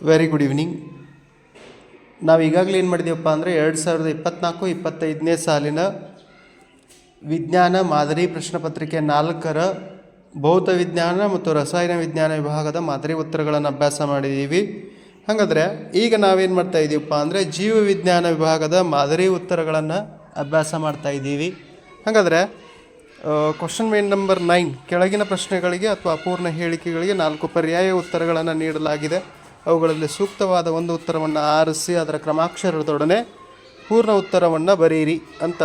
Very good evening ನಾವು ಈಗಾಗಲೇ ಏನು ಮಾಡಿದ್ದೀವಪ್ಪ ಅಂದರೆ ಎರಡು ಸಾವಿರದ ಇಪ್ಪತ್ತ್ನಾಲ್ಕು ಇಪ್ಪತ್ತೈದನೇ ಸಾಲಿನ ವಿಜ್ಞಾನ ಮಾದರಿ ಪ್ರಶ್ನೆಪತ್ರಿಕೆ ನಾಲ್ಕರ ಭೌತ ವಿಜ್ಞಾನ ಮತ್ತು ರಸಾಯನ ವಿಜ್ಞಾನ ವಿಭಾಗದ ಮಾದರಿ ಉತ್ತರಗಳನ್ನು ಅಭ್ಯಾಸ ಮಾಡಿದ್ದೀವಿ ಹಾಗಾದರೆ ಈಗ ನಾವೇನು ಮಾಡ್ತಾ ಇದ್ದೀವಪ್ಪ ಅಂದರೆ ಜೀವ ವಿಜ್ಞಾನ ವಿಭಾಗದ ಮಾದರಿ ಉತ್ತರಗಳನ್ನು ಅಭ್ಯಾಸ ಮಾಡ್ತಾ ಇದ್ದೀವಿ ಹಾಗಾದರೆ ಕ್ವಶನ್ ಮೇನ್ ನಂಬರ್ ನೈನ್ ಕೆಳಗಿನ ಪ್ರಶ್ನೆಗಳಿಗೆ ಅಥವಾ ಅಪೂರ್ಣ ಹೇಳಿಕೆಗಳಿಗೆ ನಾಲ್ಕು ಪರ್ಯಾಯ ಉತ್ತರಗಳನ್ನು ನೀಡಲಾಗಿದೆ. ಅವುಗಳಲ್ಲಿ ಸೂಕ್ತವಾದ ಒಂದು ಉತ್ತರವನ್ನು ಆರಿಸಿ ಅದರ ಕ್ರಮಾಕ್ಷರದೊಡನೆ ಪೂರ್ಣ ಉತ್ತರವನ್ನು ಬರೀರಿ ಅಂತ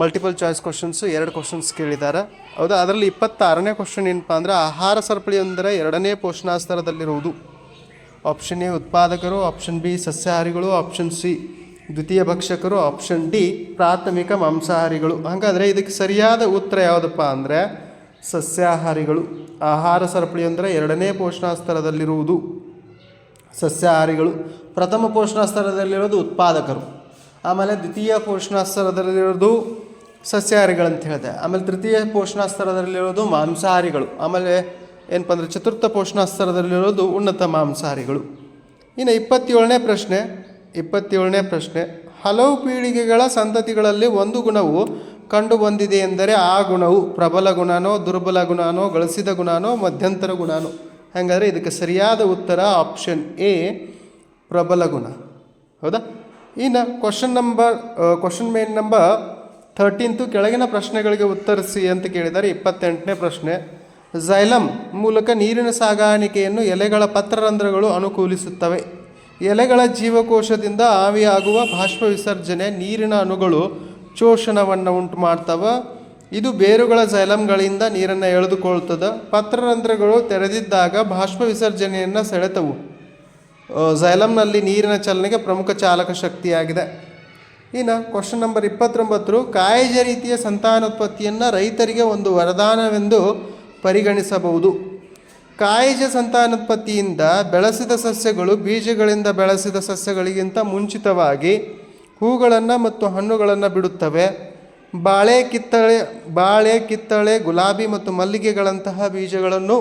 ಮಲ್ಟಿಪಲ್ ಚಾಯ್ಸ್ ಕ್ವಶನ್ಸು ಎರಡು ಕ್ವಶನ್ಸ್ ಕೇಳಿದ್ದಾರೆ. ಹೌದಾ? ಅದರಲ್ಲಿ ಇಪ್ಪತ್ತಾರನೇ ಕ್ವಶನ್ ಏನಪ್ಪ ಅಂದರೆ, ಆಹಾರ ಸರಪಳಿ ಅಂದರೆ ಎರಡನೇ ಪೋಷಣಾಸ್ತರದಲ್ಲಿರುವುದು. ಆಪ್ಷನ್ ಎ ಉತ್ಪಾದಕರು ಆಪ್ಷನ್ ಬಿ ಸಸ್ಯಾಹಾರಿಗಳು ಆಪ್ಷನ್ ಸಿ ದ್ವಿತೀಯ ಭಕ್ಷಕರು ಆಪ್ಷನ್ ಡಿ ಪ್ರಾಥಮಿಕ ಮಾಂಸಾಹಾರಿಗಳು. ಹಾಗಾದರೆ ಇದಕ್ಕೆ ಸರಿಯಾದ ಉತ್ತರ ಯಾವುದಪ್ಪ ಅಂದರೆ ಸಸ್ಯಾಹಾರಿಗಳು. ಆಹಾರ ಸರಪಳಿ ಅಂದರೆ ಎರಡನೇ ಪೋಷಣಾಸ್ತರದಲ್ಲಿರುವುದು. ಸಸ್ಯಾಹಾರಿಗಳು. ಪ್ರಥಮ ಪೋಷಣಾಸ್ತರದಲ್ಲಿರೋದು ಉತ್ಪಾದಕರು. ಆಮೇಲೆ ದ್ವಿತೀಯ ಪೋಷಣಾಸ್ತರದಲ್ಲಿರೋದು ಸಸ್ಯಾಹಾರಿಗಳಂತ ಹೇಳಿದೆ. ಆಮೇಲೆ ತೃತೀಯ ಪೋಷಣಾಸ್ತರದಲ್ಲಿರೋದು ಮಾಂಸಾಹಾರಿಗಳು. ಆಮೇಲೆ ಏನಪ್ಪ ಅಂದರೆ ಚತುರ್ಥ ಪೋಷಣಾಸ್ತರದಲ್ಲಿರೋದು ಉನ್ನತ ಮಾಂಸಾಹಾರಿಗಳು. ಇನ್ನು ಇಪ್ಪತ್ತೇಳನೇ ಪ್ರಶ್ನೆ ಇಪ್ಪತ್ತೇಳನೇ ಪ್ರಶ್ನೆ. ಹಲವು ಪೀಳಿಗೆಗಳ ಸಂತತಿಗಳಲ್ಲಿ ಒಂದು ಗುಣವು ಕಂಡು ಬಂದಿದೆ ಎಂದರೆ ಆ ಗುಣವು ಪ್ರಬಲ ಗುಣನೋ, ದುರ್ಬಲ ಗುಣನೋ, ಗಳಿಸಿದ ಗುಣನೋ, ಮಧ್ಯಂತರ ಗುಣನೋ. ಹಾಗಾದರೆ ಇದಕ್ಕೆ ಸರಿಯಾದ ಉತ್ತರ ಆಪ್ಷನ್ ಎ ಪ್ರಬಲ ಗುಣ. ಹೌದಾ? ಇನ್ನು question number question main number thirteenth ಕೆಳಗಿನ ಪ್ರಶ್ನೆಗಳಿಗೆ ಉತ್ತರಿಸಿ ಅಂತ ಕೇಳಿದರೆ ಇಪ್ಪತ್ತೆಂಟನೇ ಪ್ರಶ್ನೆ. ಝೈಲಮ್ ಮೂಲಕ ನೀರಿನ ಸಾಗಾಣಿಕೆಯನ್ನು ಎಲೆಗಳ ಪತ್ರರಂಧ್ರಗಳು ಅನುಕೂಲಿಸುತ್ತವೆ. ಎಲೆಗಳ ಜೀವಕೋಶದಿಂದ ಆವಿಯಾಗುವ ಬಾಷ್ಪ ವಿಸರ್ಜನೆ ನೀರಿನ ಅಣುಗಳು ಶೋಷಣವನ್ನು ಉಂಟು ಮಾಡ್ತವೆ. ಇದು ಬೇರುಗಳ ಜೈಲಂಗಳಿಂದ ನೀರನ್ನು ಎಳೆದುಕೊಳ್ತದೆ. ಪತ್ರರಂಧ್ರಗಳು ತೆರೆದಿದ್ದಾಗ ಬಾಷ್ಪ ವಿಸರ್ಜನೆಯನ್ನು ಸೆಳೆತವು. ಝೈಲಮ್ನಲ್ಲಿ ನೀರಿನ ಚಲನೆಗೆ ಪ್ರಮುಖ ಚಾಲಕ ಶಕ್ತಿಯಾಗಿದೆ. ಇನ್ನು ಕ್ವಶನ್ ನಂಬರ್ ಇಪ್ಪತ್ತೊಂಬತ್ತರು ಕಾಯಜ ರೀತಿಯ ಸಂತಾನೋತ್ಪತ್ತಿಯನ್ನು ರೈತರಿಗೆ ಒಂದು ವರದಾನವೆಂದು ಪರಿಗಣಿಸಬಹುದು. ಕಾಯಜ ಸಂತಾನೋತ್ಪತ್ತಿಯಿಂದ ಬೆಳೆಸಿದ ಸಸ್ಯಗಳು ಬೀಜಗಳಿಂದ ಬೆಳೆಸಿದ ಸಸ್ಯಗಳಿಗಿಂತ ಮುಂಚಿತವಾಗಿ ಹೂಗಳನ್ನು ಮತ್ತು ಹಣ್ಣುಗಳನ್ನು ಬಿಡುತ್ತವೆ. ಬಾಳೆ ಕಿತ್ತಳೆ ಬಾಳೆ ಕಿತ್ತಳೆ, ಗುಲಾಬಿ ಮತ್ತು ಮಲ್ಲಿಗೆಗಳಂತಹ ಬೀಜಗಳನ್ನು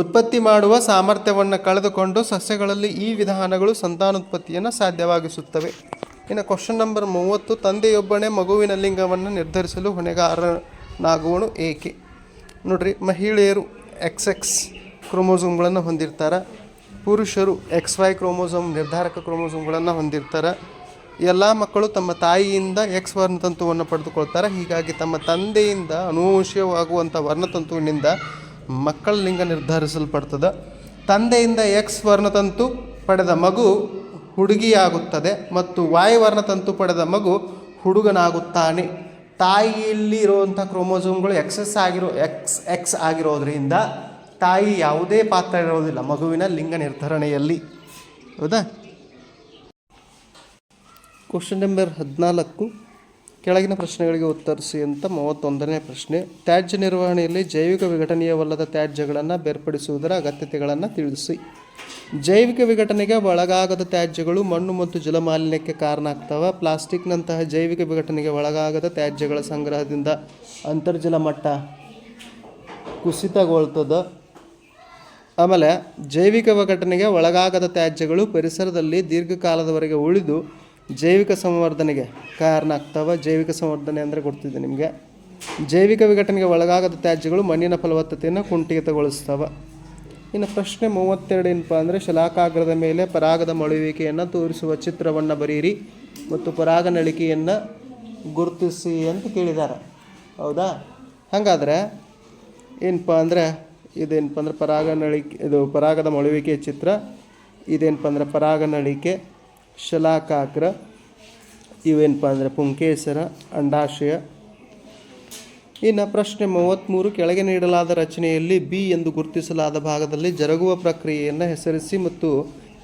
ಉತ್ಪತ್ತಿ ಮಾಡುವ ಸಾಮರ್ಥ್ಯವನ್ನು ಕಳೆದುಕೊಂಡು ಸಸ್ಯಗಳಲ್ಲಿ ಈ ವಿಧಾನಗಳು ಸಂತಾನೋತ್ಪತ್ತಿಯನ್ನು ಸಾಧ್ಯವಾಗಿಸುತ್ತವೆ. ಇನ್ನು ಕ್ವಶನ್ ನಂಬರ್ ಮೂವತ್ತು, ತಂದೆಯೊಬ್ಬನೇ ಮಗುವಿನ ಲಿಂಗವನ್ನು ನಿರ್ಧರಿಸಲು ಹೊಣೆಗಾರನಾಗುವನು ಏಕೆ? ನೋಡ್ರಿ, ಮಹಿಳೆಯರು ಎಕ್ಸ್ ಎಕ್ಸ್ ಕ್ರೋಮೋಸೋಮ್ಗಳನ್ನು ಹೊಂದಿರ್ತಾರೆ. ಪುರುಷರು ಎಕ್ಸ್ ವೈ ಕ್ರೋಮೋಸೋಮ್ ನಿರ್ಧಾರಕ ಕ್ರೋಮೋಸೋಮ್ಗಳನ್ನು ಹೊಂದಿರ್ತಾರೆ. ಎಲ್ಲ ಮಕ್ಕಳು ತಮ್ಮ ತಾಯಿಯಿಂದ ಎಕ್ಸ್ ವರ್ಣತಂತುವನ್ನು ಪಡೆದುಕೊಳ್ತಾರೆ. ಹೀಗಾಗಿ ತಮ್ಮ ತಂದೆಯಿಂದ ಅನುವಂಶೀಯವಾಗುವಂಥ ವರ್ಣತಂತುವಿನಿಂದ ಮಕ್ಕಳ ಲಿಂಗ ನಿರ್ಧರಿಸಲ್ಪಡ್ತದೆ. ತಂದೆಯಿಂದ ಎಕ್ಸ್ ವರ್ಣತಂತು ಪಡೆದ ಮಗು ಹುಡುಗಿಯಾಗುತ್ತದೆ ಮತ್ತು ವಾಯು ವರ್ಣತಂತು ಪಡೆದ ಮಗು ಹುಡುಗನಾಗುತ್ತಾನೆ. ತಾಯಿಯಲ್ಲಿ ಇರುವಂಥ ಕ್ರೋಮೋಸೋಮ್ಗಳು ಎಕ್ಸಸ್ ಆಗಿರೋ ಎಕ್ಸ್ ಎಕ್ಸ್ ಆಗಿರೋದ್ರಿಂದ ತಾಯಿ ಯಾವುದೇ ಪಾತ್ರ ಇರೋದಿಲ್ಲ ಮಗುವಿನ ಲಿಂಗ ನಿರ್ಧರಣೆಯಲ್ಲಿ. ಹೌದಾ? ಕ್ವಶನ್ ನಂಬರ್ ಹದಿನಾಲ್ಕು. ಕೆಳಗಿನ ಪ್ರಶ್ನೆಗಳಿಗೆ ಉತ್ತರಿಸಿ ಅಂತ ಮೂವತ್ತೊಂದನೇ ಪ್ರಶ್ನೆ. ತ್ಯಾಜ್ಯ ನಿರ್ವಹಣೆಯಲ್ಲಿ ಜೈವಿಕ ವಿಘಟನೀಯವಲ್ಲದ ತ್ಯಾಜ್ಯಗಳನ್ನು ಬೇರ್ಪಡಿಸುವುದರ ಅಗತ್ಯತೆಗಳನ್ನು ತಿಳಿಸಿ. ಜೈವಿಕ ವಿಘಟನೆಗೆ ಒಳಗಾಗದ ತ್ಯಾಜ್ಯಗಳು ಮಣ್ಣು ಮತ್ತು ಜಲಮಾಲಿನ್ಯಕ್ಕೆ ಕಾರಣ ಆಗ್ತವೆ. ಪ್ಲಾಸ್ಟಿಕ್ನಂತಹ ಜೈವಿಕ ವಿಘಟನೆಗೆ ಒಳಗಾಗದ ತ್ಯಾಜ್ಯಗಳ ಸಂಗ್ರಹದಿಂದ ಅಂತರ್ಜಲ ಮಟ್ಟ ಕುಸಿತಗೊಳ್ತದ. ಆಮೇಲೆ ಜೈವಿಕ ವಿಘಟನೆಗೆ ಒಳಗಾಗದ ತ್ಯಾಜ್ಯಗಳು ಪರಿಸರದಲ್ಲಿ ದೀರ್ಘಕಾಲದವರೆಗೆ ಉಳಿದು ಜೈವಿಕ ಸಂವರ್ಧನೆಗೆ ಕಾರಣ ಆಗ್ತವೆ ಜೈವಿಕ ಸಂವರ್ಧನೆ ಅಂದರೆ ಗೊತ್ತಿದೆ ನಿಮಗೆ. ಜೈವಿಕ ವಿಘಟನೆಗೆ ಒಳಗಾಗದ ತ್ಯಾಜ್ಯಗಳು ಮಣ್ಣಿನ ಫಲವತ್ತತೆಯನ್ನು ಕುಂಠಿತಗೊಳಿಸ್ತವೆ. ಇನ್ನು ಪ್ರಶ್ನೆ ಮೂವತ್ತೆರಡು ಏನಪ್ಪ ಅಂದರೆ ಶಲಾಕಾಗ್ರದ ಮೇಲೆ ಪರಾಗದ ಮಳುವಿಕೆಯನ್ನು ತೋರಿಸುವ ಚಿತ್ರವನ್ನು ಬರೀರಿ ಮತ್ತು ಪರಾಗ ನಳಿಕೆಯನ್ನು ಗುರುತಿಸಿ ಅಂತ ಕೇಳಿದ್ದಾರೆ ಹೌದಾ? ಹಾಗಾದರೆ ಏನಪ್ಪ ಅಂದರೆ ಇದೇನಪ್ಪ ಅಂದ್ರೆ ಪರಾಗ ನಳಿಕೆ, ಇದು ಪರಾಗದ ಮಳುವಿಕೆಯ ಚಿತ್ರ, ಇದೇನಪ್ಪ ಅಂದ್ರೆ ಪರಾಗ ನಳಿಕೆ ಶಲಾಕಾಗ್ರ ಇವೇನಪ್ಪ ಅಂದರೆ ಪುಂಕೇಸರ, ಅಂಡಾಶಯ. ಇನ್ನು ಪ್ರಶ್ನೆ ಮೂವತ್ತ್ಮೂರು ಕೆಳಗೆ ನೀಡಲಾದ ರಚನೆಯಲ್ಲಿ ಬಿ ಎಂದು ಗುರುತಿಸಲಾದ ಭಾಗದಲ್ಲಿ ಜರುಗುವ ಪ್ರಕ್ರಿಯೆಯನ್ನು ಹೆಸರಿಸಿ ಮತ್ತು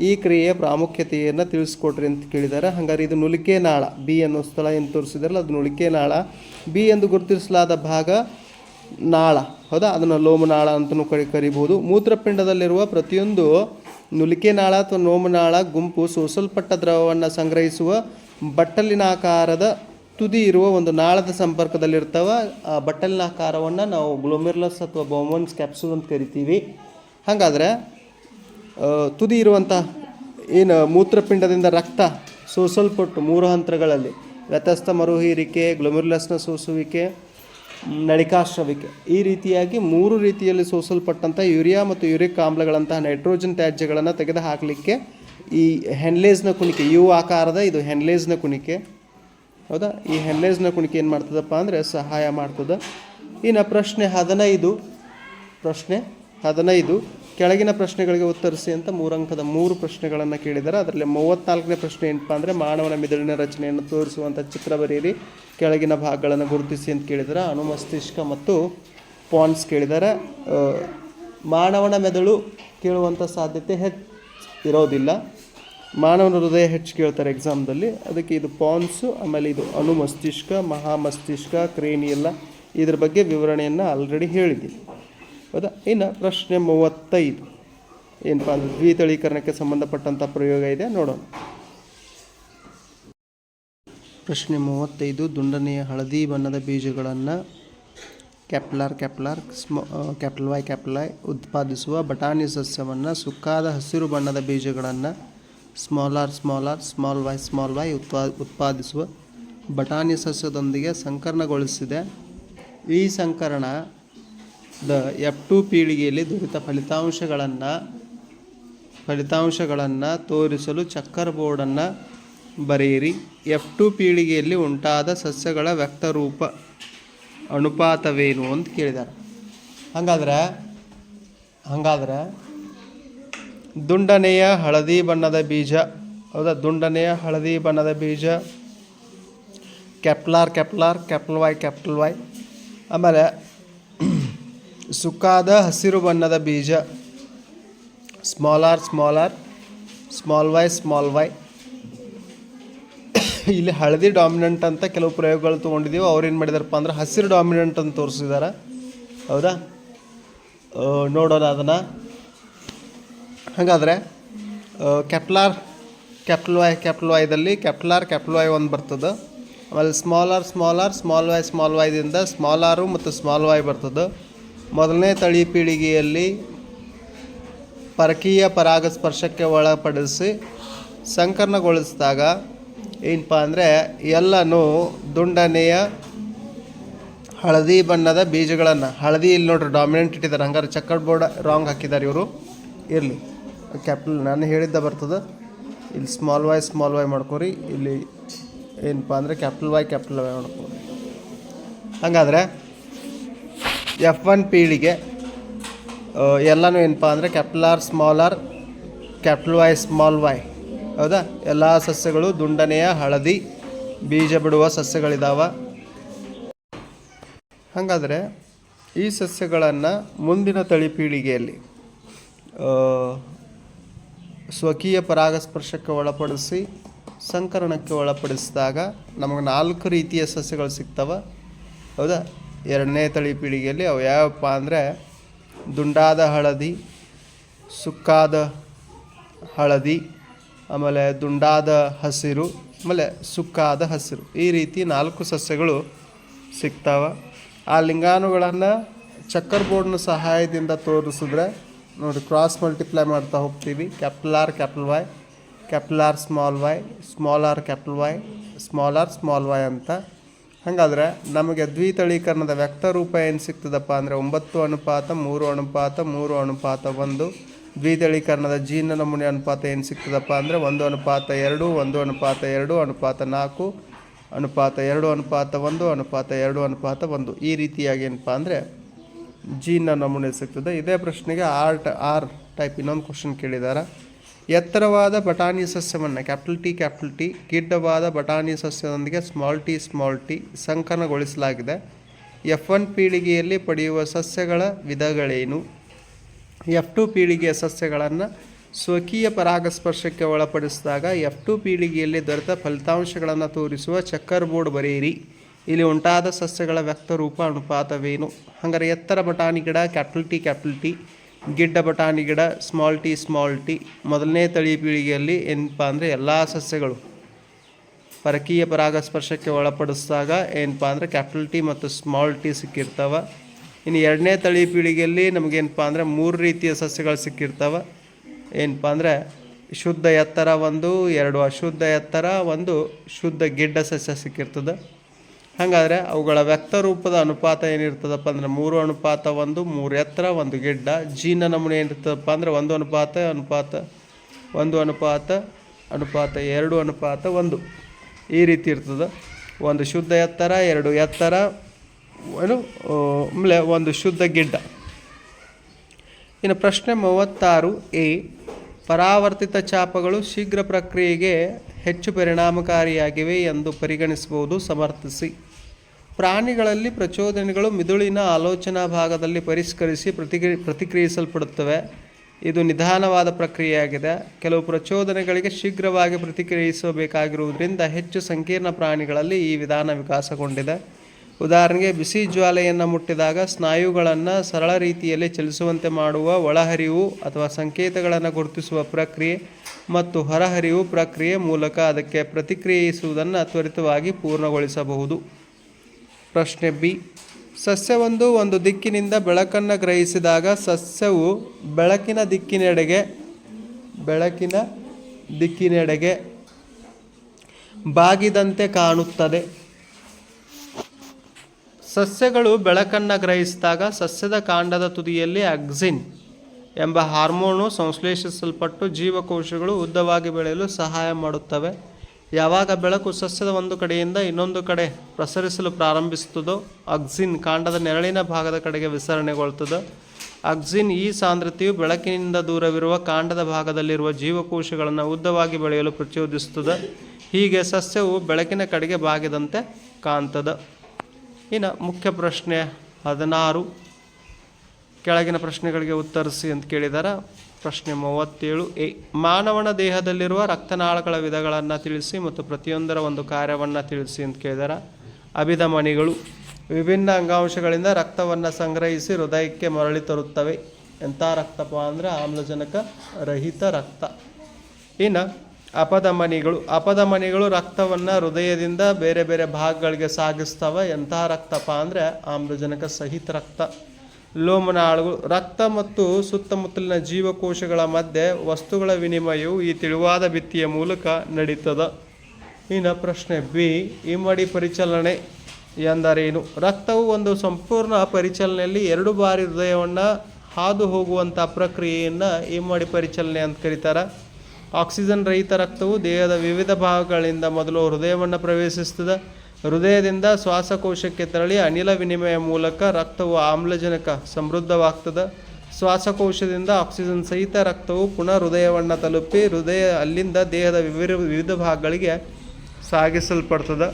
ಈ ಕ್ರಿಯೆಯ ಪ್ರಾಮುಖ್ಯತೆಯನ್ನು ತಿಳಿಸ್ಕೊಟ್ರಿ ಅಂತ ಕೇಳಿದ್ದಾರೆ ಹಾಗಾದ್ರೆ ಇದು ನುಲಿಕೆ ನಾಳ ಬಿ ಅನ್ನೋ ಸ್ಥಳ ಏನು ತೋರಿಸಿದಾರಲ್ಲ, ಅದು ನುಲಿಕೆ ನಾಳ ಬಿ ಎಂದು ಗುರುತಿಸಲಾದ ಭಾಗ ನಾಳ. ಹೌದಾ? ಅದನ್ನು ಲೋಮನಾಳ ಅಂತಲೂ ಕರಿ ಕರಿಬೋದು ಮೂತ್ರಪಿಂಡದಲ್ಲಿರುವ ಪ್ರತಿಯೊಂದು ನುಲಿಕೆ ನಾಳ ಅಥವಾ ನೋಮನಾಳ, ಗುಂಪು, ಸೋಸಲ್ಪಟ್ಟ ದ್ರವವನ್ನು ಸಂಗ್ರಹಿಸುವ ಬಟ್ಟಲಿನಾಕಾರದ ತುದಿ ಇರುವ ಒಂದು ನಾಳದ ಸಂಪರ್ಕದಲ್ಲಿರ್ತವೆ. ಆ ಬಟ್ಟಲಿನಾಕಾರವನ್ನು ನಾವು ಗ್ಲೋಮಿರ್ಲಸ್ ಅಥವಾ ಬೊಮನ್ಸ್ ಕ್ಯಾಪ್ಸೂಲ್ ಅಂತ ಕರಿತೀವಿ. ಹಾಗಾದರೆ ತುದಿ ಇರುವಂಥ ಏನು ಮೂತ್ರಪಿಂಡದಿಂದ ರಕ್ತ ಸೋಸಲ್ಪಟ್ಟು ಮೂರು ಹಂತಗಳಲ್ಲಿ ವ್ಯತ್ಯಸ್ತ ಮರುಹೀರಿಕೆ, ಗ್ಲೋಮಿರ್ಲಸ್ನ ಸೋಸುವಿಕೆ ನಳಿಕಾಶ್ರವಿಕೆ ಈ ರೀತಿಯಾಗಿ ಮೂರು ರೀತಿಯಲ್ಲಿ ಸೋಸಲ್ಪಟ್ಟಂಥ ಯೂರಿಯಾ ಮತ್ತು ಯೂರಿಕ್ ಆಮ್ಲಗಳಂತಹ ನೈಟ್ರೋಜನ್ ತ್ಯಾಜ್ಯಗಳನ್ನು ತೆಗೆದುಹಾಕಲಿಕ್ಕೆ ಈ ಹೆನ್ಲೇಸ್ನ ಕುಣಿಕೆ ಯು ಆಕಾರದ ಇದು ಹೆನ್ಲೇಸ್ನ ಕುಣಿಕೆ. ಹೌದಾ? ಈ ಹೆನ್ಲೇಸ್ನ ಕುಣಿಕೆ ಏನು ಮಾಡ್ತದಪ್ಪ ಅಂದರೆ ಸಹಾಯ ಮಾಡ್ತದೆ. ಇನ್ನು ಪ್ರಶ್ನೆ ಹದಿನೈದು. ಪ್ರಶ್ನೆ ಹದಿನೈದು. ಕೆಳಗಿನ ಪ್ರಶ್ನೆಗಳಿಗೆ ಉತ್ತರಿಸಿ ಅಂತ ಮೂರಂಕದ ಮೂರು ಪ್ರಶ್ನೆಗಳನ್ನು ಕೇಳಿದ್ದಾರೆ ಅದರಲ್ಲಿ ಮೂವತ್ತ್ನಾಲ್ಕನೇ ಪ್ರಶ್ನೆ ಏನಪ್ಪ ಅಂದರೆ ಮಾನವನ ಮೆದುಳಿನ ರಚನೆಯನ್ನು ತೋರಿಸುವಂಥ ಚಿತ್ರ ಬರೆಯಿರಿ. ಕೆಳಗಿನ ಭಾಗಗಳನ್ನು ಗುರುತಿಸಿ ಅಂತ ಕೇಳಿದ್ದಾರೆ ಅನುಮಸ್ತಿಷ್ಕ ಮತ್ತು ಪಾನ್ಸ್ ಕೇಳಿದ್ದಾರೆ ಮಾನವನ ಮೆದುಳು ಕೇಳುವಂಥ ಸಾಧ್ಯತೆ ಹೆಚ್ಚು ಇರೋದಿಲ್ಲ. ಮಾನವನ ಹೃದಯ ಹೆಚ್ಚು ಕೇಳ್ತಾರೆ ಎಕ್ಸಾಮ್ದಲ್ಲಿ ಅದಕ್ಕೆ ಇದು ಪಾನ್ಸು ಆಮೇಲೆ ಇದು ಅನುಮಸ್ತಿಷ್ಕ ಮಹಾಮಸ್ತಿಷ್ಕ ಕ್ರೇನಿಯಲ್ಲ ಇದ್ರ ಬಗ್ಗೆ ವಿವರಣೆಯನ್ನು ಆಲ್ರೆಡಿ ಹೇಳಿದ್ದೀನಿ. ಹೌದಾ? ಇನ್ನು ಪ್ರಶ್ನೆ ಮೂವತ್ತೈದು. ಏನಪ್ಪ ಅಂದರೆ ದ್ವಿತಳೀಕರಣಕ್ಕೆ ಸಂಬಂಧಪಟ್ಟಂಥ ಪ್ರಯೋಗ ಇದೆ? ನೋಡೋಣ. ಪ್ರಶ್ನೆ ಮೂವತ್ತೈದು, ದುಂಡನೆಯ ಹಳದಿ ಬಣ್ಣದ ಬೀಜಗಳನ್ನು ಕ್ಯಾಪ್ಲಾರ್ ಕ್ಯಾಪ್ಲಾರ್, ಸ್ಮ ಕ್ಯಾಪ್ಟಲ್ ಐ ಉತ್ಪಾದಿಸುವ ಬಟಾಣಿ ಸಸ್ಯವನ್ನು ಸುಕ್ಕಾದ ಹಸಿರು ಬಣ್ಣದ ಬೀಜಗಳನ್ನು small small R, small R small Y small Y ಉತ್ಪಾ ಉತ್ಪಾದಿಸುವ ಬಟಾಣಿ ಸಸ್ಯದೊಂದಿಗೆ ಸಂಕರಣಗೊಳಿಸಿದೆ. ಈ ಸಂಕರಣ ದ ಎಫ್ ಟು ಪೀಳಿಗೆಯಲ್ಲಿ ದೊರೆತ ಫಲಿತಾಂಶಗಳನ್ನು ಫಲಿತಾಂಶಗಳನ್ನು ತೋರಿಸಲು ಚಕ್ಕರ್ ಬೋರ್ಡನ್ನು ಬರೆಯಿರಿ. ಎಫ್ ಟು ಪೀಳಿಗೆಯಲ್ಲಿ ಉಂಟಾದ ಸಸ್ಯಗಳ ವ್ಯಕ್ತರೂಪ ಅನುಪಾತವೇನು ಅಂತ ಕೇಳಿದ್ದಾರೆ ಹಾಗಾದ್ರೆ ಹಾಗಾದ್ರೆ, ದುಂಡನೆಯ ಹಳದಿ ಬಣ್ಣದ ಬೀಜ, ಹೌದಾ? ದುಂಡನೆಯ ಹಳದಿ ಬಣ್ಣದ ಬೀಜ, capital R capital R capital Y capital Y. ಆಮೇಲೆ ಸುಕ್ಕಾದ ಹಸಿರು ಬಣ್ಣದ ಬೀಜ. Small R small R small Y small Y ಇಲ್ಲಿ ಹಳದಿ ಡಾಮಿನೆಂಟ್ ಅಂತ ಕೆಲವು ಪ್ರಯೋಗಗಳು ತೊಗೊಂಡಿದ್ದೀವಿ ಅವ್ರು ಏನು ಮಾಡಿದಾರಪ್ಪ ಅಂದ್ರೆ ಹಸಿರು ಡಾಮಿನೆಂಟ್ ಅಂತ ತೋರಿಸಿದ್ದಾರೆ ಹೌದಾ? ನೋಡೋಣ ಅದನ್ನು. ಹಾಗಾದರೆ capital R capital Y capital ವೈದಲ್ಲಿ capital R capital Y ಒಂದು ಬರ್ತದೆ. ಆಮೇಲೆ small R small R small Y small ವೈದಿಂದ small R ಮತ್ತು ಸ್ಮಾಲ್ ವೈ ಬರ್ತದೆ. ಮೊದಲನೇ ತಳಿ ಪೀಳಿಗೆಯಲ್ಲಿ ಪರಕೀಯ ಪರಾಗಸ್ಪರ್ಶಕ್ಕೆ ಒಳಪಡಿಸಿ ಸಂಕರ್ಣಗೊಳಿಸಿದಾಗ ಏನಪ್ಪ ಅಂದರೆ ಎಲ್ಲನೂ ದುಂಡನೆಯ ಹಳದಿ ಬಣ್ಣದ ಬೀಜಗಳನ್ನು, ಹಳದಿ ಇಲ್ಲಿ ನೋಡ್ರಿ ಡಾಮಿನೆಂಟ್ ಇಟ್ಟಿದ್ದಾರೆ. ಹಂಗಾರೆ ಚಕ್ಕಡ್ ಬೋರ್ಡ್ ರಾಂಗ್ ಹಾಕಿದ್ದಾರೆ ಇವರು. ಇರಲಿ ಕ್ಯಾಪಿಟಲ್ ನಾನು ಹೇಳಿದ್ದ ಬರ್ತದೆ. ಇಲ್ಲಿ ಸ್ಮಾಲ್ ವೈ ಸ್ಮಾಲ್ ವೈ ಮಾಡ್ಕೊರಿ. ಇಲ್ಲಿ ಏನಪ್ಪ ಅಂದರೆ ಕ್ಯಾಪಿಟಲ್ ವೈ ಕ್ಯಾಪಿಟಲ್ ವೈ ಮಾಡ್ಕೊರಿ. ಹಾಗಾದರೆ ಎಫ್ ಒನ್ ಪೀಳಿಗೆ ಎಲ್ಲನೂ ಏನಪ್ಪ ಅಂದರೆ capital R small R capital Y small Y ಹೌದಾ? ಎಲ್ಲ ಸಸ್ಯಗಳು ದುಂಡನೆಯ ಹಳದಿ, ಬೀಜ ಬಿಡುವ ಸಸ್ಯಗಳಿದ್ದಾವೆ ಹಾಗಾದರೆ ಈ ಸಸ್ಯಗಳನ್ನು ಮುಂದಿನ ತಳಿ ಪೀಳಿಗೆಯಲ್ಲಿ ಸ್ವಕೀಯ ಪರಾಗಸ್ಪರ್ಶಕ್ಕೆ ಒಳಪಡಿಸಿ, ಸಂಕರಣಕ್ಕೆ ಒಳಪಡಿಸಿದಾಗ ನಮಗೆ ನಾಲ್ಕು ರೀತಿಯ ಸಸ್ಯಗಳು ಸಿಗ್ತವೆ. ಹೌದಾ? ಎರಡನೇ ತಳಿ ಪೀಳಿಗೆಯಲ್ಲಿ ಅವು ಯಾವಪ್ಪ ಅಂದರೆ ದುಂಡಾದ ಹಳದಿ, ಸುಕ್ಕಾದ ಹಳದಿ, ಆಮೇಲೆ ದುಂಡಾದ ಹಸಿರು, ಆಮೇಲೆ ಸುಕ್ಕಾದ ಹಸಿರು. ಈ ರೀತಿ ನಾಲ್ಕು ಸಸ್ಯಗಳು ಸಿಗ್ತಾವೆ. ಆ ಲಿಂಗಾಣುಗಳನ್ನು ಚಕ್ಕರ್ ಬೋರ್ಡ್ನ ಸಹಾಯದಿಂದ ತೋರಿಸಿದ್ರೆ ನೋಡಿ ಕ್ರಾಸ್ ಮಲ್ಟಿಪ್ಲೈ ಮಾಡ್ತಾ ಹೋಗ್ತೀವಿ. Capital R capital Y capital R small Y small R capital Y small R small Y ಅಂತ. ಹಾಗಾದ್ರೆ ನಮಗೆ ದ್ವಿತಳೀಕರಣದ ವ್ಯಕ್ತರೂಪ ಏನು ಸಿಗ್ತದಪ್ಪ ಅಂದರೆ ಒಂಬತ್ತು ಅನುಪಾತ, ಮೂರು ಅನುಪಾತ ಮೂರು ಅನುಪಾತ ಒಂದು. ದ್ವಿತಳೀಕರಣದ ಜೀರ್ಣ ನಮೂನೆ ಅನುಪಾತ ಏನು ಸಿಗ್ತದಪ್ಪ ಅಂದರೆ ಒಂದು ಅನುಪಾತ ಎರಡು, ಒಂದು ಅನುಪಾತ ಎರಡು, ಅನುಪಾತ ನಾಲ್ಕು, ಅನುಪಾತ ಎರಡು, ಅನುಪಾತ ಒಂದು, ಅನುಪಾತ ಎರಡು, ಅನುಪಾತ ಒಂದು. ಈ ರೀತಿಯಾಗಿ ಏನಪ್ಪ ಅಂದರೆ ಜೀರ್ಣ ನಮೂನೆ ಸಿಗ್ತದೆ ಇದೇ ಪ್ರಶ್ನೆಗೆ ಆರ್ ಟ, ಆರ್ ಟೈಪ್ ಇನ್ನೊಂದು ಕ್ವಶನ್ ಕೇಳಿದ್ದಾರೆ ಎತ್ತರವಾದ ಬಟಾಣಿ ಸಸ್ಯವನ್ನು ಕ್ಯಾಪಿಟಲ್ ಟಿ ಕ್ಯಾಪಿಟಲ್ ಟಿ ಗಿಡ್ಡವಾದ ಬಟಾಣಿ ಸಸ್ಯದೊಂದಿಗೆ ಸ್ಮಾಲ್ ಟಿ ಸ್ಮಾಲ್ ಟಿ ಸಂಕನಗೊಳಿಸಲಾಗಿದೆ. ಎಫ್ ಒನ್ ಪೀಳಿಗೆಯಲ್ಲಿ ಪಡೆಯುವ ಸಸ್ಯಗಳ ವಿಧಗಳೇನು? ಎಫ್ ಟು ಪೀಳಿಗೆಯ ಸಸ್ಯಗಳನ್ನು ಸ್ವಕೀಯ ಪರಾಗಸ್ಪರ್ಶಕ್ಕೆ ಒಳಪಡಿಸಿದಾಗ ಎಫ್ ಟು ಪೀಳಿಗೆಯಲ್ಲಿ ದೊರೆತ ಫಲಿತಾಂಶಗಳನ್ನು ತೋರಿಸುವ ಚಕ್ಕರ್ ಬೋರ್ಡ್ ಬರೆಯಿರಿ. ಇಲ್ಲಿ ಉಂಟಾದ ಸಸ್ಯಗಳ ವ್ಯಕ್ತರೂಪ ಅನುಪಾತವೇನು? ಹಂಗಾರೆ ಎತ್ತರ ಬಟಾಣಿ ಗಿಡ, ಕ್ಯಾಪಿಟಲ್ ಟಿ ಕ್ಯಾಪಿಟಲ್ ಟಿ. ಗಿಡ್ಡ ಬಟಾಣಿ ಗಿಡ ಸ್ಮಾಲ್ ಟಿ ಸ್ಮಾಲ್ ಟಿ ಮೊದಲನೇ ತಳಿ ಪೀಳಿಗೆಯಲ್ಲಿ ಏನಪ್ಪ ಅಂದರೆ ಎಲ್ಲ ಸಸ್ಯಗಳು ಪರಕೀಯ ಪರಾಗಸ್ಪರ್ಶಕ್ಕೆ ಒಳಪಡಿಸಿದಾಗ ಏನಪ್ಪ ಅಂದರೆ ಕ್ಯಾಪಿಟಲ್ ಟಿ ಮತ್ತು ಸ್ಮಾಲ್ ಟಿ ಸಿಕ್ಕಿರ್ತಾವೆ. ಇನ್ನು ಎರಡನೇ ತಳಿ ಪೀಳಿಗೆಯಲ್ಲಿ ನಮಗೇನಪ್ಪ ಅಂದರೆ ಮೂರು ರೀತಿಯ ಸಸ್ಯಗಳು ಸಿಕ್ಕಿರ್ತಾವೆ. ಏನಪ್ಪ ಅಂದರೆ ಶುದ್ಧ ಎತ್ತರ ಒಂದು, ಎರಡು ಅಶುದ್ಧ ಎತ್ತರ ಒಂದು, ಶುದ್ಧ ಗಿಡ್ಡ ಸಸ್ಯ ಸಿಕ್ಕಿರ್ತದೆ. ಹಾಗಾದರೆ ಅವುಗಳ ವ್ಯಕ್ತ ರೂಪದ ಅನುಪಾತ ಏನಿರ್ತದಪ್ಪ ಅಂದ್ರೆ ಮೂರು ಅನುಪಾತ ಒಂದು, ಮೂರು ಎತ್ತರ, ಒಂದು ಗಿಡ್ಡ. ಜೀನ ನಮೂನೆ ಏನಿರ್ತದಪ್ಪ ಅಂದ್ರೆ ಒಂದು ಅನುಪಾತ ಅನುಪಾತ ಒಂದು ಅನುಪಾತ ಅನುಪಾತ ಎರಡು, ಅನುಪಾತ ಒಂದು. ಈ ರೀತಿ ಇರ್ತದೆ. ಒಂದು ಶುದ್ಧ ಎತ್ತರ, ಎರಡು ಎತ್ತರ, ಏನು ಆಮೇಲೆ ಒಂದು ಶುದ್ಧ ಗಿಡ್ಡ. ಇನ್ನು ಪ್ರಶ್ನೆ ಮೂವತ್ತಾರು, ಎ, ಪರಾವರ್ತಿತ ಚಾಪಗಳು ಶೀಘ್ರ ಪ್ರಕ್ರಿಯೆಗೆ ಹೆಚ್ಚು ಪರಿಣಾಮಕಾರಿಯಾಗಿವೆ ಎಂದು ಪರಿಗಣಿಸಬಹುದು, ಸಮರ್ಥಿಸಿ. ಪ್ರಾಣಿಗಳಲ್ಲಿ ಪ್ರಚೋದನೆಗಳು ಮಿದುಳಿನ ಆಲೋಚನಾ ಭಾಗದಲ್ಲಿ ಪರಿಷ್ಕರಿಸಿ ಪ್ರತಿಕ್ರಿ, ಪ್ರತಿಕ್ರಿಯಿಸಲ್ಪಡುತ್ತವೆ. ಇದು ನಿಧಾನವಾದ ಪ್ರಕ್ರಿಯೆಯಾಗಿದೆ. ಕೆಲವು ಪ್ರಚೋದನೆಗಳಿಗೆ ಶೀಘ್ರವಾಗಿ ಪ್ರತಿಕ್ರಿಯಿಸಬೇಕಾಗಿರುವುದರಿಂದ ಹೆಚ್ಚು ಸಂಕೀರ್ಣ ಪ್ರಾಣಿಗಳಲ್ಲಿ ಈ ವಿಧಾನ ವಿಕಾಸಗೊಂಡಿದೆ. ಉದಾಹರಣೆಗೆ ಬಿಸಿ ಜ್ವಾಲೆಯನ್ನು ಮುಟ್ಟಿದಾಗ ಸ್ನಾಯುಗಳನ್ನು ಸರಳ ರೀತಿಯಲ್ಲಿ ಚಲಿಸುವಂತೆ ಮಾಡುವ ಒಳಹರಿವು ಅಥವಾ ಸಂಕೇತಗಳನ್ನು ಗುರುತಿಸುವ ಪ್ರಕ್ರಿಯೆ ಮತ್ತು ಹೊರಹರಿವು ಪ್ರಕ್ರಿಯೆ ಮೂಲಕ ಅದಕ್ಕೆ ಪ್ರತಿಕ್ರಿಯಿಸುವುದನ್ನು ತ್ವರಿತವಾಗಿ ಪೂರ್ಣಗೊಳಿಸಬಹುದು. ಪ್ರಶ್ನೆ ಬಿ. ಸಸ್ಯವೊಂದು ಒಂದು ದಿಕ್ಕಿನಿಂದ ಬೆಳಕನ್ನು ಗ್ರಹಿಸಿದಾಗ ಸಸ್ಯವು ಬೆಳಕಿನ ದಿಕ್ಕಿನೆಡೆಗೆ ಬೆಳಕಿನ ದಿಕ್ಕಿನೆಡೆಗೆ ಬಾಗಿದಂತೆ ಕಾಣುತ್ತದೆ. ಸಸ್ಯಗಳು ಬೆಳಕನ್ನು ಗ್ರಹಿಸಿದಾಗ ಸಸ್ಯದ ಕಾಂಡದ ತುದಿಯಲ್ಲಿ ಅಕ್ಸಿನ್ ಎಂಬ ಹಾರ್ಮೋನು ಸಂಶ್ಲೇಷಿಸಲ್ಪಟ್ಟು ಜೀವಕೋಶಗಳು ಉದ್ದವಾಗಿ ಬೆಳೆಯಲು ಸಹಾಯ ಮಾಡುತ್ತವೆ. ಯಾವಾಗ ಬೆಳಕು ಸಸ್ಯದ ಒಂದು ಕಡೆಯಿಂದ ಇನ್ನೊಂದು ಕಡೆ ಪ್ರಸರಿಸಲು ಪ್ರಾರಂಭಿಸುತ್ತದೋ ಅಕ್ಸಿನ್ ಕಾಂಡದ ನೆರಳಿನ ಭಾಗದ ಕಡೆಗೆ ವಿಸರಣೆಗೊಳ್ಳುತ್ತದೆ ಅಕ್ಸಿನ್ ಈ ಸಾಂದ್ರತೆಯು ಬೆಳಕಿನಿಂದ ದೂರವಿರುವ ಕಾಂಡದ ಭಾಗದಲ್ಲಿರುವ ಜೀವಕೋಶಗಳನ್ನು ಉದ್ದವಾಗಿ ಬೆಳೆಯಲು ಪ್ರಚೋದಿಸುತ್ತದೆ. ಹೀಗೆ ಸಸ್ಯವು ಬೆಳಕಿನ ಕಡೆಗೆ ಬಾಗಿದಂತೆ ಕಾಣ್ತದೆ. ಇನ್ನು ಮುಖ್ಯ ಪ್ರಶ್ನೆ ಹದಿನಾರು. ಕೆಳಗಿನ ಪ್ರಶ್ನೆಗಳಿಗೆ ಉತ್ತರಿಸಿ ಅಂತ ಕೇಳಿದಾರ. ಪ್ರಶ್ನೆ ಮೂವತ್ತೇಳು, ಎ, ಮಾನವನ ದೇಹದಲ್ಲಿರುವ ರಕ್ತನಾಳಗಳ ವಿಧಗಳನ್ನು ತಿಳಿಸಿ ಮತ್ತು ಪ್ರತಿಯೊಂದರ ಒಂದು ಕಾರ್ಯವನ್ನು ತಿಳಿಸಿ ಅಂತ ಕೇಳಿದಾರ. ಅಭಿಧಮಣಿಗಳು ವಿಭಿನ್ನ ಅಂಗಾಂಶಗಳಿಂದ ರಕ್ತವನ್ನು ಸಂಗ್ರಹಿಸಿ ಹೃದಯಕ್ಕೆ ಮರಳಿ ತರುತ್ತವೆ. ಎಂಥ ರಕ್ತಪ ಅಂದರೆ ಆಮ್ಲಜನಕ ರಹಿತ ರಕ್ತ. ಇನ್ನು ಅಪಧಮನಿಗಳು ಅಪಧಮನಿಗಳು ರಕ್ತವನ್ನು ಹೃದಯದಿಂದ ಬೇರೆ ಬೇರೆ ಭಾಗಗಳಿಗೆ ಸಾಗಿಸ್ತವೆ. ಎಂಥ ರಕ್ತಪ ಅಂದರೆ ಆಮ್ಲಜನಕ ಸಹಿತ ರಕ್ತ. ಲೋಮನಾಳುಗಳು ರಕ್ತ ಮತ್ತು ಸುತ್ತಮುತ್ತಲಿನ ಜೀವಕೋಶಗಳ ಮಧ್ಯೆ ವಸ್ತುಗಳ ವಿನಿಮಯವು ಈ ತಿಳಿವಾದ ಭಿತ್ತಿಯ ಮೂಲಕ ನಡೀತದ. ಇನ್ನು ಪ್ರಶ್ನೆ ಬಿ, ಇಮ್ಮಡಿ ಪರಿಚಲನೆ ಎಂದರೇನು? ರಕ್ತವು ಒಂದು ಸಂಪೂರ್ಣ ಪರಿಚಲನೆಯಲ್ಲಿ ಎರಡು ಬಾರಿ ಹೃದಯವನ್ನು ಹಾದು ಹೋಗುವಂಥ ಪ್ರಕ್ರಿಯೆಯನ್ನು ಇಮ್ಮಡಿ ಪರಿಚಲನೆ ಅಂತ ಕರೀತಾರೆ. ಆಕ್ಸಿಜನ್ ರಹಿತ ರಕ್ತವು ದೇಹದ ವಿವಿಧ ಭಾಗಗಳಿಂದ ಮೊದಲು ಹೃದಯವನ್ನು ಪ್ರವೇಶಿಸ್ತದೆ ಹೃದಯದಿಂದ ಶ್ವಾಸಕೋಶಕ್ಕೆ ತೆರಳಿ ಅನಿಲ ವಿನಿಮಯ ಮೂಲಕ ರಕ್ತವು ಆಮ್ಲಜನಕ ಸಮೃದ್ಧವಾಗ್ತದೆ. ಶ್ವಾಸಕೋಶದಿಂದ ಆಕ್ಸಿಜನ್ ಸಹಿತ ರಕ್ತವು ಪುನಃ ಹೃದಯವನ್ನು ತಲುಪಿ ಹೃದಯ ಅಲ್ಲಿಂದ ದೇಹದ ವಿವಿಧ ವಿವಿಧ ಭಾಗಗಳಿಗೆ ಸಾಗಿಸಲ್ಪಡ್ತದೆ.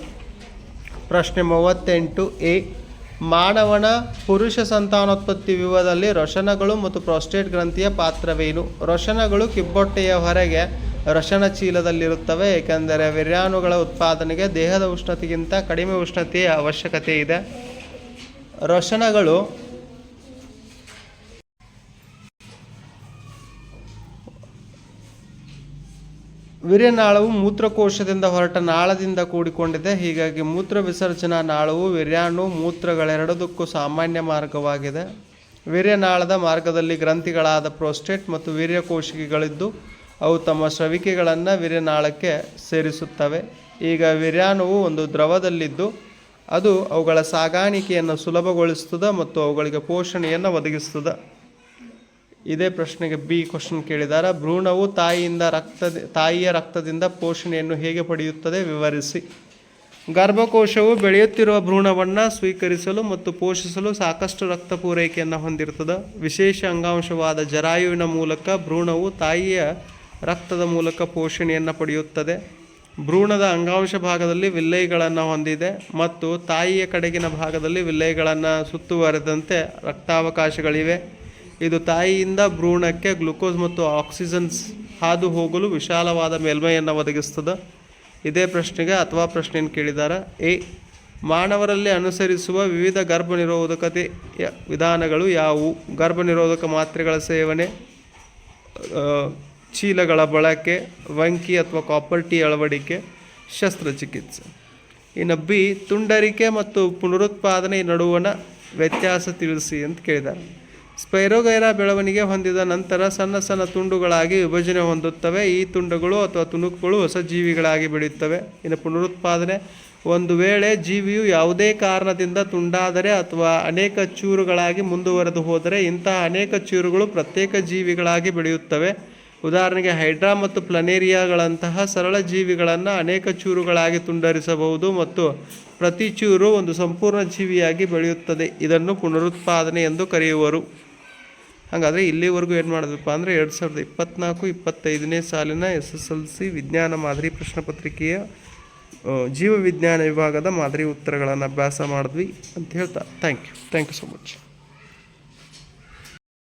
ಪ್ರಶ್ನೆ ಮೂವತ್ತೆಂಟು, ಎ. ಮಾನವನ ಪುರುಷ ಸಂತಾನೋತ್ಪತ್ತಿ ವಿವಾದಲ್ಲಿ ರೋಷನಗಳು ಮತ್ತು ಪ್ರಾಸ್ಟೇಟ್ ಗ್ರಂಥಿಯ ಪಾತ್ರವೇನು? ರೋಷನಗಳು ಕಿಬ್ಬೊಟ್ಟೆಯ ಹೊರಗೆ ರೊಷನ ಚೀಲದಲ್ಲಿರುತ್ತವೆ, ಏಕೆಂದರೆ ವಿರ್ಯಾಣುಗಳ ಉತ್ಪಾದನೆಗೆ ದೇಹದ ಉಷ್ಣತೆಗಿಂತ ಕಡಿಮೆ ಉಷ್ಣತೆಯ ಅವಶ್ಯಕತೆ ಇದೆ. ರಶನಗಳು ವೀರ್ಯನಾಳವು ಮೂತ್ರಕೋಶದಿಂದ ಹೊರಟ ನಾಳದಿಂದ ಕೂಡಿಕೊಂಡಿದೆ. ಹೀಗಾಗಿ ಮೂತ್ರ ವಿಸರ್ಜನಾ ನಾಳವು ವಿರ್ಯಾಣು ಮೂತ್ರಗಳೆರಡದಕ್ಕೂ ಸಾಮಾನ್ಯ ಮಾರ್ಗವಾಗಿದೆ. ವೀರ್ಯನಾಳದ ಮಾರ್ಗದಲ್ಲಿ ಗ್ರಂಥಿಗಳಾದ ಪ್ರೋಸ್ಟೇಟ್ ಮತ್ತು ವೀರ್ಯಕೋಶಿಕೆಗಳಿದ್ದು ಅವು ತಮ್ಮ ಶ್ರವಿಕೆಗಳನ್ನು ವಿರ್ಯನಾಳಕ್ಕೆ ಸೇರಿಸುತ್ತವೆ. ಈಗ ವಿರ್ಯಾಣವು ಒಂದು ದ್ರವದಲ್ಲಿದ್ದು, ಅದು ಅವುಗಳ ಸಾಗಾಣಿಕೆಯನ್ನು ಸುಲಭಗೊಳಿಸ್ತದೆ ಮತ್ತು ಅವುಗಳಿಗೆ ಪೋಷಣೆಯನ್ನು ಒದಗಿಸ್ತದೆ ಇದೇ ಪ್ರಶ್ನೆಗೆ ಬಿ ಕ್ವಶನ್ ಕೇಳಿದಾರ. ಭ್ರೂಣವು ತಾಯಿಯಿಂದ ರಕ್ತ, ತಾಯಿಯ ರಕ್ತದಿಂದ ಪೋಷಣೆಯನ್ನು ಹೇಗೆ ಪಡೆಯುತ್ತದೆ ವಿವರಿಸಿ. ಗರ್ಭಕೋಶವು ಬೆಳೆಯುತ್ತಿರುವ ಭ್ರೂಣವನ್ನು ಸ್ವೀಕರಿಸಲು ಮತ್ತು ಪೋಷಿಸಲು ಸಾಕಷ್ಟು ರಕ್ತ ಪೂರೈಕೆಯನ್ನು ಹೊಂದಿರುತ್ತದೆ. ವಿಶೇಷ ಅಂಗಾಂಶವಾದ ಜರಾಯುವಿನ ಮೂಲಕ ಭ್ರೂಣವು ತಾಯಿಯ ರಕ್ತದ ಮೂಲಕ ಪೋಷಣೆಯನ್ನು ಪಡೆಯುತ್ತದೆ. ಭ್ರೂಣದ ಅಂಗಾಂಶ ಭಾಗದಲ್ಲಿ ವಿಲ್ಲೈಗಳನ್ನು ಹೊಂದಿದೆ ಮತ್ತು ತಾಯಿಯ ಕಡೆಗಿನ ಭಾಗದಲ್ಲಿ ವಿಲ್ಲೈಗಳನ್ನು ಸುತ್ತುವರೆದಂತೆ ರಕ್ತಾವಕಾಶಗಳಿವೆ. ಇದು ತಾಯಿಯಿಂದ ಭ್ರೂಣಕ್ಕೆ ಗ್ಲುಕೋಸ್ ಮತ್ತು ಆಕ್ಸಿಜನ್ಸ್ ಹಾದು ಹೋಗಲು ವಿಶಾಲವಾದ ಮೇಲ್ಮೈಯನ್ನು ಒದಗಿಸ್ತದೆ. ಇದೇ ಪ್ರಶ್ನೆಗೆ ಅಥವಾ ಪ್ರಶ್ನೆಯನ್ನು ಕೇಳಿದ್ದಾರೆ ಎ. ಮಾನವರಲ್ಲಿ ಅನುಸರಿಸುವ ವಿವಿಧ ಗರ್ಭ ನಿರೋಧಕತೆಯ ವಿಧಾನಗಳು ಯಾವುವು? ಗರ್ಭನಿರೋಧಕ ಮಾತ್ರೆಗಳ ಸೇವನೆ ಚೀಲಗಳ ಬಳಕೆ, ವಂಕಿ ಅಥವಾ ಕಾಪರ್ ಟೀ ಅಳವಡಿಕೆ, ಶಸ್ತ್ರಚಿಕಿತ್ಸೆ. ಇನ್ನು ಬಿ, ತುಂಡರಿಕೆ ಮತ್ತು ಪುನರುತ್ಪಾದನೆ ನಡುವಣ ವ್ಯತ್ಯಾಸ ತಿಳಿಸಿ ಅಂತ ಕೇಳಿದ್ದಾರೆ. ಸ್ಪೈರೋಗೈರಾ ಬೆಳವಣಿಗೆ ಹೊಂದಿದ ನಂತರ ಸಣ್ಣ ಸಣ್ಣ ತುಂಡುಗಳಾಗಿ ವಿಭಜನೆ ಹೊಂದುತ್ತವೆ. ಈ ತುಂಡುಗಳು ಅಥವಾ ತುಣುಕುಗಳು ಹೊಸ ಜೀವಿಗಳಾಗಿ ಬೆಳೆಯುತ್ತವೆ. ಇನ್ನು ಪುನರುತ್ಪಾದನೆ, ಒಂದು ವೇಳೆ ಜೀವಿಯು ಯಾವುದೇ ಕಾರಣದಿಂದ ತುಂಡಾದರೆ ಅಥವಾ ಅನೇಕ ಚೂರುಗಳಾಗಿ ಮುಂದುವರೆದು ಹೋದರೆ ಇಂತಹ ಅನೇಕ ಚೂರುಗಳು ಪ್ರತ್ಯೇಕ ಜೀವಿಗಳಾಗಿ ಬೆಳೆಯುತ್ತವೆ. ಉದಾಹರಣೆಗೆ ಹೈಡ್ರಾ ಮತ್ತು ಪ್ಲನೇರಿಯಾಗಳಂತಹ ಸರಳ ಜೀವಿಗಳನ್ನು ಅನೇಕ ಚೂರುಗಳಾಗಿ ತುಂಡರಿಸಬಹುದು ಮತ್ತು ಪ್ರತಿ ಚೂರು ಒಂದು ಸಂಪೂರ್ಣ ಜೀವಿಯಾಗಿ ಬೆಳೆಯುತ್ತದೆ. ಇದನ್ನು ಪುನರುತ್ಪಾದನೆ ಎಂದು ಕರೆಯುವರು. ಹಾಗಾದರೆ ಇಲ್ಲಿವರೆಗೂ ಏನು ಮಾಡಿದ್ರಪ್ಪ ಅಂದರೆ ಎರಡು ಸಾವಿರದ ಇಪ್ಪತ್ತ್ನಾಲ್ಕು ಇಪ್ಪತ್ತೈದನೇ ಸಾಲಿನ ಎಸ್ ಎಸ್ ಎಲ್ ಸಿ ವಿಜ್ಞಾನ ಮಾದರಿ ಪ್ರಶ್ನೆ ಪತ್ರಿಕೆಯ ಆ, ಜೀವ ವಿಜ್ಞಾನ ವಿಭಾಗದ ಮಾದರಿ ಉತ್ತರಗಳನ್ನು ಅಭ್ಯಾಸ ಮಾಡಿದ್ವಿ ಅಂತ ಹೇಳ್ತಾ. Thank you thank you so much